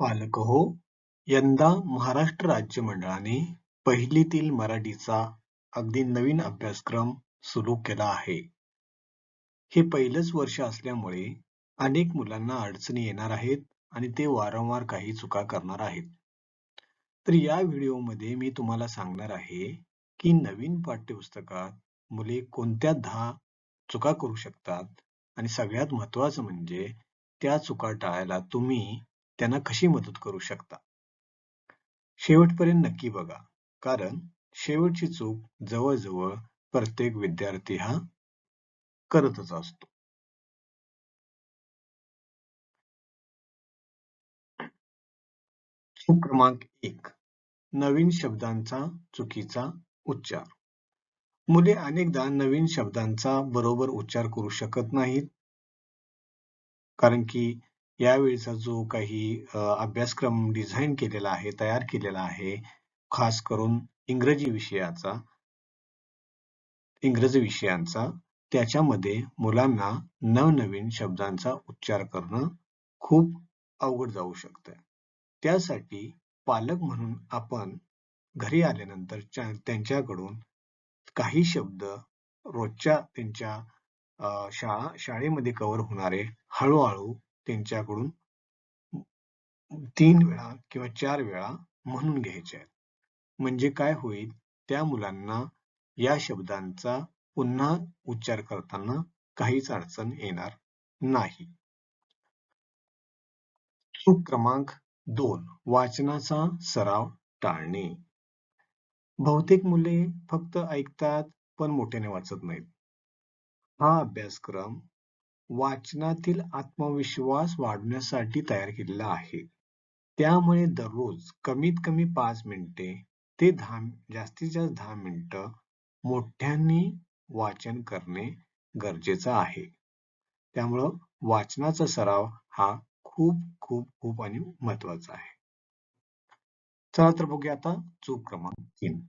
पालक हो यंदा महाराष्ट्र राज्य मंडळाने पहिलीतील मराठीचा अगदी नवीन अभ्यासक्रम सुरू केला आहे. हे पहिलंच वर्ष असल्यामुळे अनेक मुलांना अडचणी येणार आहेत आणि ते वारंवार काही चुका करणार आहेत. तर या व्हिडिओमध्ये मी तुम्हाला सांगणार आहे की नवीन पाठ्यपुस्तकात मुले कोणत्या दहा चुका करू शकतात आणि सगळ्यात महत्वाचं म्हणजे त्या चुका टाळायला तुम्ही त्यांना कशी मदत करू शकता? शेवटपर्यंत नक्की बघा. कारण शेवटची चूक जवळजवळ प्रत्येक विद्यार्थी हा करतच असतो. चूक क्रमांक एक. नवीन शब्दांचा चुकीचा उच्चार. मुले अनेकदा नवीन शब्दांचा बरोबर उच्चार करू शकत नाहीत. कारण की यावेळीचा जो काही अभ्यासक्रम डिझाईन केलेला आहे तयार केलेला आहे खास करून इंग्रजी विषयाचा इंग्रजी विषयांचा त्याच्यामध्ये मुलांना नवनवीन शब्दांचा उच्चार करणं खूप अवघड जाऊ शकतं त्यासाठी पालक म्हणून आपण घरी आल्यानंतर त्यांच्याकडून काही शब्द रोजच्या त्यांच्या शाळा शाळेमध्ये कव्हर होणारे हळूहळू त्यांच्याकडून तीन वेळा किंवा चार वेळा म्हणून घ्यायचे आहेत. म्हणजे काय होईल? त्या मुलांना या शब्दांचा पुन्हा उच्चार करताना काहीच अडचण येणार नाही. चूक क्रमांक दोन वाचनाचा सराव टाळणे. बहुतेक मुले फक्त ऐकतात पण मोठ्याने वाचत नाहीत. हा अभ्यासक्रम वाचनातील आत्मविश्वास वाढवण्यासाठी तयार केलेला आहे. त्यामुळे दररोज कमीत कमी पाच मिनिटे ते दहा जास्तीत जास्त दहा मिनिटं मोठ्यांनी वाचन करणे गरजेचं आहे. त्यामुळं वाचनाचा सराव हा खूप खूप खूप आणि महत्त्वाचा आहे. चला तर बघूया आता चूक क्रमांक तीन.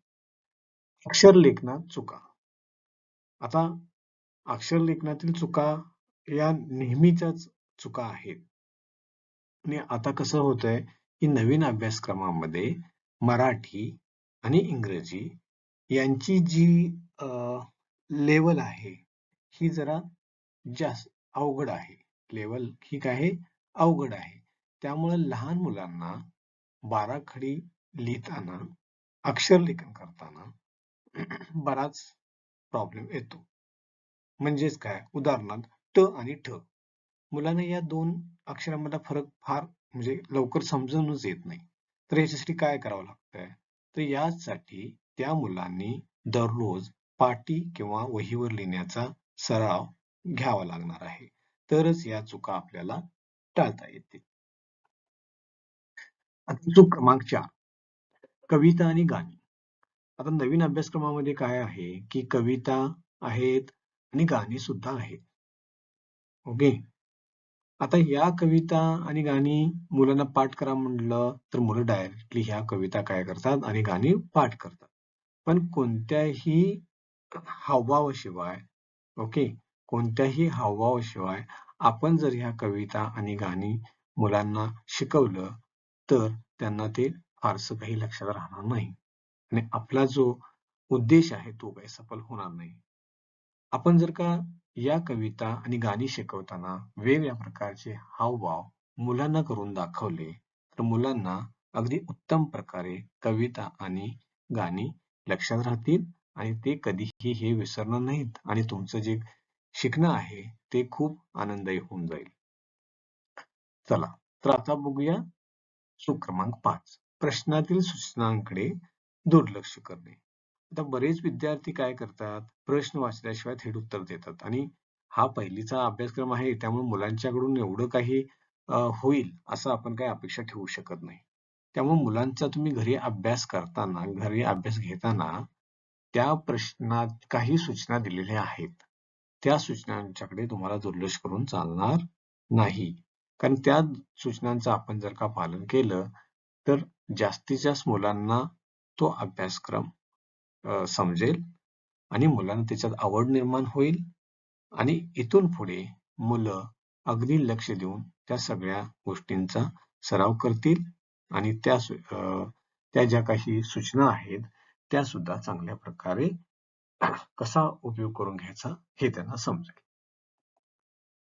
अक्षर लेखनात चुका. आता अक्षर लेखनातील चुका या नेहमीच्याच चुका आहेत. आणि आता कसं होतंय की नवीन अभ्यासक्रमामध्ये मराठी आणि इंग्रजी यांची जी लेवल आहे ही जरा जास्त अवघड आहे. लेवल ही काय अवघड आहे. त्यामुळे लहान मुलांना बाराखडी लिहिताना अक्षर लेखन करताना बराच प्रॉब्लेम येतो. म्हणजेच काय? उदाहरणार्थ ट आणि ठ मुलांना या दोन अक्षरांमधला फरक फार म्हणजे लवकर समजूनच येत नाही. तर याच्यासाठी काय करावं लागतंय? तर यासाठी त्या मुलांनी दररोज पाटी किंवा वहीवर लिहिण्याचा सराव घ्यावा लागणार आहे. तरच या चुका आपल्याला टाळता येतील. चूक क्रमांक चार कविता आणि गाणी. आता नवीन अभ्यासक्रमामध्ये काय आहे? की कविता आहेत आणि गाणी सुद्धा आहेत. ओके आता या कविता आणि गाणी मुलांना पाठ करा म्हटलं तर मुलं डायरेक्टली ह्या कविता काय करतात आणि गाणी पाठ करतात. पण कोणत्याही हावभावाशिवाय ओके कोणत्याही हावभावाशिवाय आपण जर ह्या कविता आणि गाणी मुलांना शिकवलं तर त्यांना ते फारसं काही लक्षात राहणार नाही. आणि आपला जो उद्देश आहे तो काही सफल होणार नाही. आपण जर का या कविता आणि गाणी शिकवताना वेगवेगळ्या प्रकारचे हावभाव मुलांना करून दाखवले तर मुलांना अगदी उत्तम प्रकारे कविता आणि गाणी लक्षात राहतील आणि ते कधीही हे विसरणार नाहीत आणि तुमचं जे शिकणं आहे ते खूप आनंददायी होऊन जाईल. चला तर आता बघूया सुक्रमांक क्रमांक पाच. प्रश्नातील सूचनांकडे दुर्लक्ष करणे. आता बरेच विद्यार्थी काय करतात? प्रश्न वाचल्याशिवाय थेट उत्तर देतात. आणि हा पहिलीचा अभ्यासक्रम आहे त्यामुळे मुलांच्याकडून एवढं काही होईल असं आपण काही अपेक्षा ठेवू शकत नाही. त्यामुळे मुलांचा तुम्ही घरी अभ्यास करताना घरी अभ्यास घेताना त्या प्रश्नात काही सूचना दिलेल्या आहेत. त्या सूचनांच्याकडे तुम्हाला दुर्लक्ष करून चालणार नाही. कारण त्या सूचनांचं आपण जर का पालन केलं तर जास्तीत जास्त मुलांना तो अभ्यासक्रम समजेल आणि मुलांना त्याच्यात आवड निर्माण होईल आणि इथून पुढे मुलं अगदी लक्ष देऊन त्या सगळ्या गोष्टींचा सराव करतील आणि त्या त्या ज्या काही सूचना आहेत त्या सुद्धा चांगल्या प्रकारे कसा उपयोग करून घ्यायचा हे त्यांना समजेल.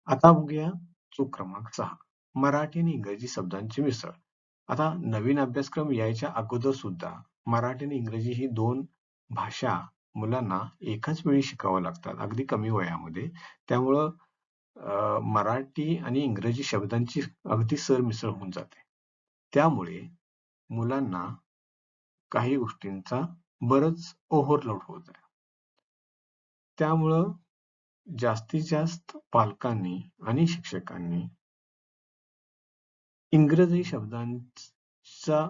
आता बघूया चूक क्रमांक सहा मराठी आणि इंग्रजी शब्दांची मिसळ. आता नवीन अभ्यासक्रम यायच्या अगोदर सुद्धा मराठी आणि इंग्रजी ही दोन भाषा मुलांना एकाच वेळी शिकाव्या लागतात अगदी कमी वयामध्ये. त्यामुळं मराठी आणि इंग्रजी शब्दांची अगदी सरमिसळ होऊन जाते. त्यामुळे मुलांना काही गोष्टींचा बरच ओव्हरलोड होत आहे. त्यामुळं जास्तीत जास्त पालकांनी आणि शिक्षकांनी इंग्रजी शब्दांचा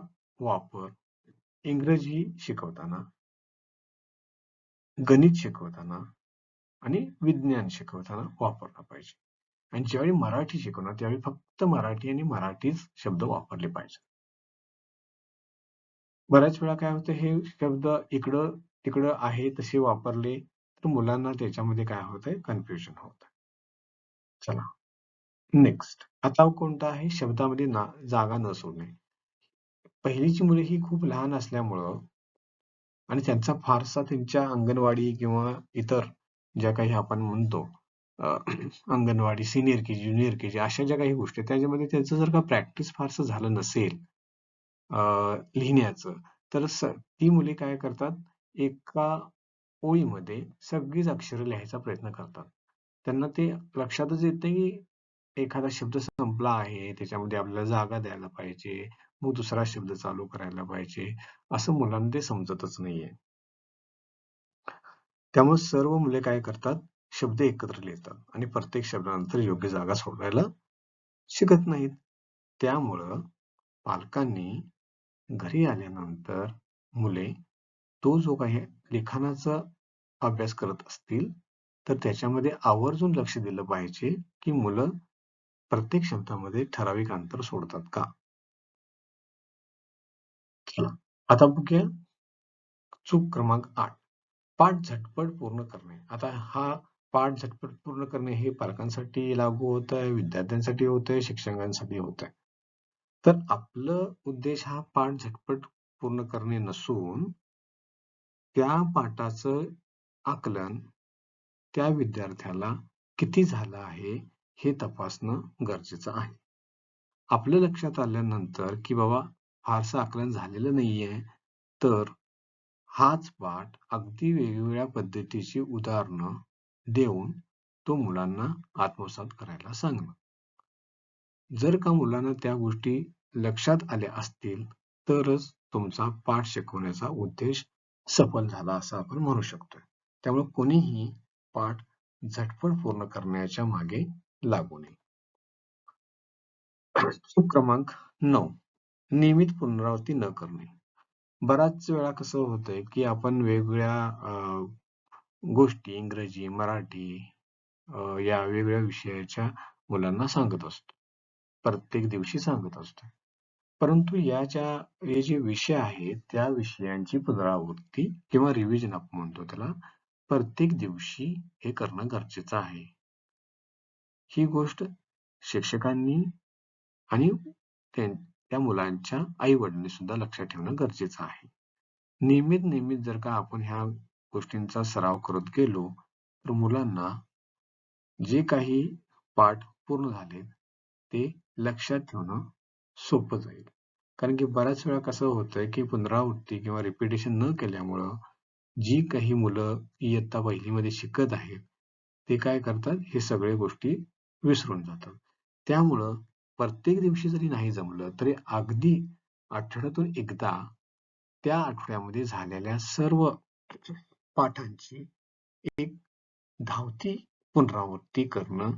वापर इंग्रजी शिकवताना गणित शिकवताना आणि विज्ञान शिकवताना वापरला पाहिजे. आणि ज्यावेळी मराठी शिकवणार त्यावेळी फक्त मराठी आणि मराठीच शब्द वापरले पाहिजे. बऱ्याच वेळा काय होतं हे शब्द इकडं तिकडं आहे तसे वापरले तर मुलांना त्याच्यामध्ये काय होतंय कन्फ्युजन होत चला. नेक्स्ट आता कोणता आहे? शब्दामध्ये ना जागा न सोडणे पहिलीची मुले ही खूप लहान असल्यामुळं आणि त्यांचा फारसा त्यांच्या अंगणवाडी किंवा इतर ज्या काही आपण म्हणतो anganwadi senior K G junior K G अशा ज्या काही गोष्टी त्याच्यामध्ये त्यांचं जर का प्रॅक्टिस फारसं झालं नसेल लिहिण्याचं तर ती मुले काय करतात? एका ओळीमध्ये सगळीच अक्षरं लिहायचा प्रयत्न करतात. त्यांना ते लक्षातच येत नाही की एखादा शब्द संपला आहे त्याच्यामध्ये आपल्याला जागा द्यायला पाहिजे मग दुसरा शब्द चालू करायला पाहिजे असं मुलांना ते समजतच नाहीये. त्यामुळे सर्व मुले काय करतात? शब्द एकत्र लिहितात आणि प्रत्येक शब्दानंतर योग्य जागा सोडवायला शिकत नाहीत. त्यामुळं पालकांनी घरी आल्यानंतर मुले तो जो काही लिखाणाचा अभ्यास करत असतील तर त्याच्यामध्ये आवर्जून लक्ष दिलं पाहिजे की मुलं प्रत्येक शब्दामध्ये ठराविक अंतर सोडतात का? आता बघूया. चूक क्रमांक आठ. पाठ झटपट पूर्ण करणे. आता हा पाठ झटपट पूर्ण करणे हे पालकांसाठी लागू होत आहे विद्यार्थ्यांसाठी होत आहे शिक्षकांसाठी होत आहे तर आपलं उद्देश हा पाठ झटपट पूर्ण करणे नसून त्या पाठाचं आकलन त्या विद्यार्थ्याला किती झालं आहे हे तपासणं गरजेचं आहे. आपल्या लक्षात आल्यानंतर की बाबा फारसं आकलन झालेलं नाहीये. तर हाच पाठ अगदी वेगवेगळ्या पद्धतीची उदाहरणं देऊन तो मुलांना आत्मसात करायला सांगणं. जर का मुलांना त्या गोष्टी लक्षात आल्या असतील तरच तुमचा पाठ शिकवण्याचा उद्देश सफल झाला असं आपण म्हणू शकतो त्यामुळे कोणीही पाठ झटपट पूर्ण करण्याच्या मागे लागू नये. क्रमांक नऊ. नियमित पुनरावृत्ती न करणे. बराच वेळा कसं होतंय की आपण वेगवेगळ्या गोष्टी इंग्रजी मराठी या वेगवेगळ्या विषयाच्या मुलांना सांगत असतो. प्रत्येक दिवशी सांगत असतो. परंतु याच्या हे जे विषय आहेत त्या विषयांची पुनरावृत्ती किंवा रिव्हिजन आपण म्हणतो त्याला प्रत्येक दिवशी हे करणं गरजेचं आहे. ही गोष्ट शिक्षकांनी आणि त्यां त्या मुलांच्या आई वडिलांनी सुद्धा लक्षात ठेवणं गरजेचं आहे. नियमित नियमित जर का आपण ह्या गोष्टींचा सराव करत गेलो तर मुलांना जे काही पाठ पूर्ण झाले ते लक्षात ठेवणं सोपं जाईल. कारण की बऱ्याच वेळा कसं होतंय की पुनरावृत्ती किंवा रिपिटेशन न केल्यामुळं जी काही मुलं इयत्ता पहिलीमध्ये शिकत आहेत ते काय करतात? हे सगळे गोष्टी विसरून जातात. त्यामुळं प्रत्येक दिवशी जरी नाही जमलं तरी अगदी आठवड्यातून एकदा त्या आठवड्यामध्ये झालेल्या सर्व पाठांची एक धावती पुनरावृत्ती करणं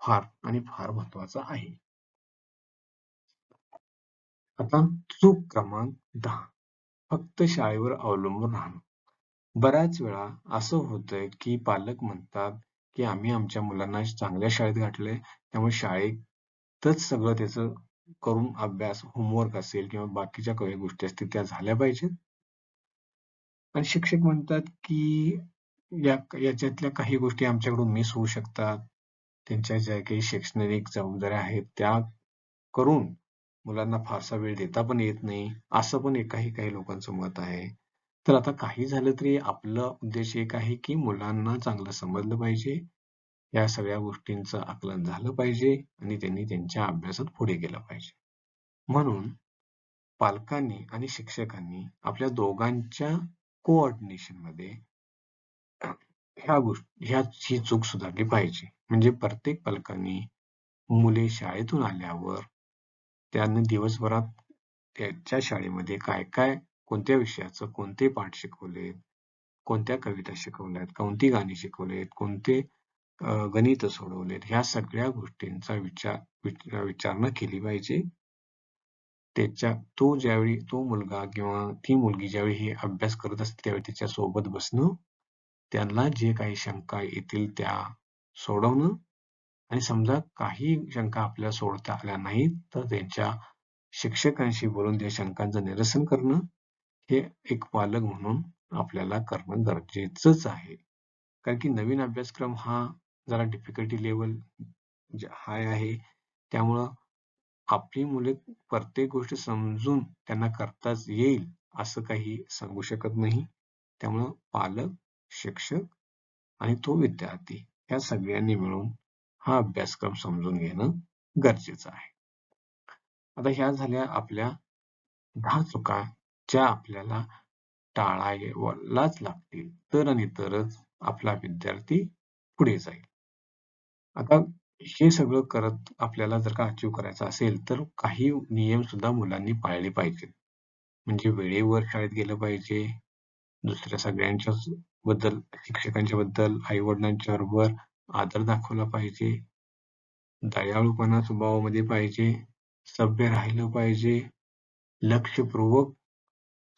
फार आणि फार महत्वाचं आहे. आता चूक क्रमांक दहा. फक्त शाळेवर अवलंबून राहणं. बऱ्याच वेळा असं होतंय की पालक म्हणतात की आम्ही आमच्या मुलांना चांगल्या शाळेत घातलंय त्यामुळे शाळेत तर सगळं त्याचं करून अभ्यास होमवर्क असेल किंवा बाकीच्या काही गोष्टी असतील त्या झाल्या पाहिजेत. आणि शिक्षक म्हणतात की या याच्यातल्या काही गोष्टी आमच्याकडून मिस होऊ शकतात. त्यांच्या ज्या काही शैक्षणिक जबाबदाऱ्या आहेत त्या करून मुलांना फारसा वेळ देता पण येत नाही असं पण काही काही लोकांचं मत आहे. तर आता काही झालं तरी आपला उद्देश एक आहे की मुलांना चांगलं समजलं पाहिजे. या सगळ्या गोष्टींचं आकलन झालं पाहिजे आणि त्यांनी त्यांच्या अभ्यासात पुढे गेलं पाहिजे. म्हणून पालकांनी आणि शिक्षकांनी आपल्या दोघांच्या कोऑर्डिनेशनमध्ये ह्या गोष्टी ह्या ही चूक सुधारली पाहिजे. म्हणजे प्रत्येक पालकांनी मुले शाळेतून आल्यावर त्यांनी दिवसभरात त्याच्या शाळेमध्ये काय काय कोणत्या विषयाचं कोणते पाठ शिकवलेत कोणत्या कविता शिकवल्यात कोणती गाणी शिकवलेत कोणते गणित सोडवलेत. ह्या सगळ्या गोष्टींचा विचार विचारणा केली पाहिजे. त्याच्या तो ज्यावेळी तो मुलगा किंवा ती मुलगी ज्यावेळी हे अभ्यास करत असते त्यावेळी त्याच्या सोबत बसणं त्यांना जे काही शंका येतील त्या सोडवणं आणि समजा काही शंका आपल्याला सोडता आल्या नाहीत तर त्यांच्या शिक्षकांशी बोलून त्या शंकांचं निरसन करणं हे एक पालक म्हणून आपल्याला करणं गरजेचंच आहे. कारण की नवीन अभ्यासक्रम हा जरा डिफिकल्टी लेवल हाय आहे त्यामुळं आपली मुले प्रत्येक गोष्ट समजून त्यांना करताच येईल असं काही सांगू शकत नाही. त्यामुळं पालक शिक्षक आणि तो विद्यार्थी या सगळ्यांनी मिळून हा अभ्यासक्रम समजून घेणं गरजेचं आहे. आता ह्या झाल्या आपल्या दहा चुका ज्या आपल्याला टाळायलाच लागतील. तर आणि तरच आपला विद्यार्थी पुढे जाईल. आता हे सगळं करत आपल्याला जर का अचीव करायचं असेल तर काही नियम सुद्धा मुलांनी पाळले पाहिजेत. म्हणजे वेळेवर शाळेत गेलं पाहिजे. दुसऱ्या सगळ्यांच्या बद्दल शिक्षकांच्या बद्दल आई वडिलांच्या बरोबर आदर दाखवला पाहिजे. दयाळूपणा स्वभावामध्ये पाहिजे. सभ्य राहिलं पाहिजे. लक्षपूर्वक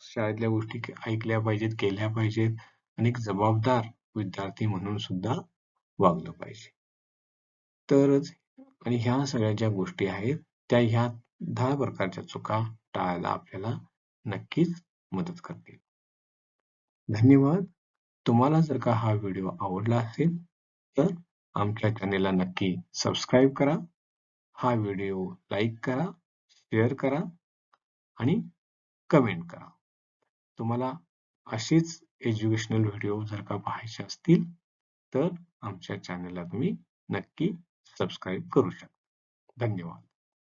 शाळेतल्या गोष्टी ऐकल्या पाहिजेत केल्या पाहिजेत. आणि एक जबाबदार विद्यार्थी म्हणून सुद्धा वागलं पाहिजे. तरच आणि ह्या सगळ्या ज्या गोष्टी आहेत त्या ह्या दहा प्रकारच्या चुका टाळायला आपल्याला नक्कीच मदत करतील. धन्यवाद. तुम्हाला जर का हा व्हिडिओ आवडला असेल तर आमच्या चॅनेलला नक्की सबस्क्राईब करा. हा व्हिडिओ लाईक करा शेअर करा आणि कमेंट करा. तुम्हाला असेच एज्युकेशनल व्हिडिओ जर का पाहायचे असतील तर आमच्या चॅनेलला तुम्ही नक्की सबस्क्राईब करू शकता. धन्यवाद.